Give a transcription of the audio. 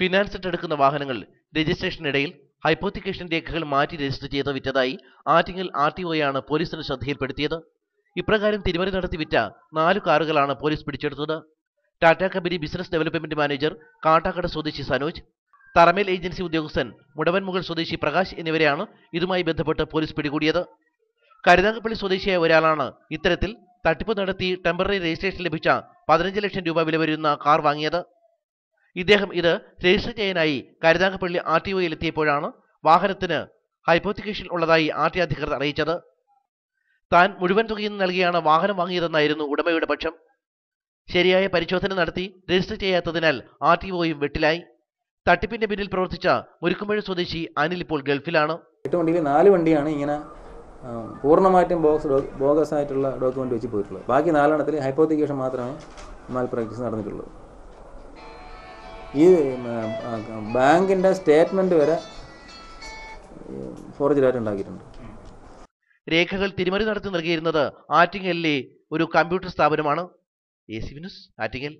Finance എടുക്കുന്ന വാഹനങ്ങൾ രജിസ്ട്രേഷനിടയിൽ hypothecation രേഖകൾ മാറ്റി രജിസ്റ്റർ ചെയ്ത് വിറ്റതായി ആറ്റിങ്ങൽ ആർ ടി ഒയാണ് പോലീസിന് ശ്രദ്ധയിൽപ്പെടുത്തിയത്. ഇപ്രകാരം തിരിമറി നടത്തി വിറ്റ നാലു കാറുകളാണ് പോലീസ് പിടിച്ചെടുത്തത്. Tata company business development manager Kattakada സ്വദേശി സനോജ് തറമേൽ ഏജൻസി ഉദ്യോഗസ്ഥൻ മുടവൻമുകൾ സ്വദേശി പ്രകാശ് എന്നിവരെയാണ് ഇതുമായി ബന്ധപ്പെട്ട് പോലീസ് പിടികൂടിയത്. കരുനാഗപ്പള്ളി സ്വദേശിയായ ഒരാളാണ് ഇത്തരത്തിൽ തട്ടിപ്പ് നടത്തി ടെമ്പററി രജിസ്ട്രേഷൻ ലഭിച്ച പതിനഞ്ച് ലക്ഷം രൂപ വില വരുന്ന കാർ വാങ്ങിയത്. ഇദ്ദേഹം ഇത് രജിസ്റ്റർ ചെയ്യാനായി കരുനാഗപ്പള്ളി ആർ ടി ഒയിൽ എത്തിയപ്പോഴാണ് വാഹനത്തിന് ഹൈപ്പോത്തിക്കേഷൻ ഉള്ളതായി ആർ ടി അധികൃതർ അറിയിച്ചത്. താൻ മുഴുവൻ തുകയും നൽകിയാണ് വാഹനം വാങ്ങിയതെന്നായിരുന്നു ഉടമയുടെ പക്ഷം. ശരിയായ പരിശോധന നടത്തി രജിസ്റ്റർ ചെയ്യാത്തതിനാൽ ആർ ടി ഒയും വെട്ടിലായി. തട്ടിപ്പിന്റെ പിന്നിൽ പ്രവർത്തിച്ച മുരുക്കുമ്പഴ സ്വദേശി അനിൽ ഇപ്പോൾ ഗൾഫിലാണ്. എട്ട് വണ്ടിയിൽ നാല് വണ്ടിയാണ് ഇങ്ങനെ പൂർണമായിട്ടും ബോക്സ് ബോഗസ് ആയിട്ടുള്ള ഡോക്യുമെന്റ് വെച്ച് പോയിട്ടുള്ളത്. ബാക്കി നാലെണ്ണത്തിൽ ഹൈപ്പോത്തിക്കേഷൻ മാത്രമേ മാൽ പ്രാക്ടീസ് നടന്നിട്ടുള്ളൂ. ഈ ബാങ്കിന്റെ സ്റ്റേറ്റ്മെന്റ് വരെ ഫോർജറായിട്ട് ഉണ്ടാക്കിയിട്ടുണ്ട്. രേഖകൾ തിരിമറി നടത്തി നൽകിയിരുന്നത് ആറ്റിങ്ങലിലെ ഒരു കമ്പ്യൂട്ടർ സ്ഥാപനമാണ്. A C news Attingal.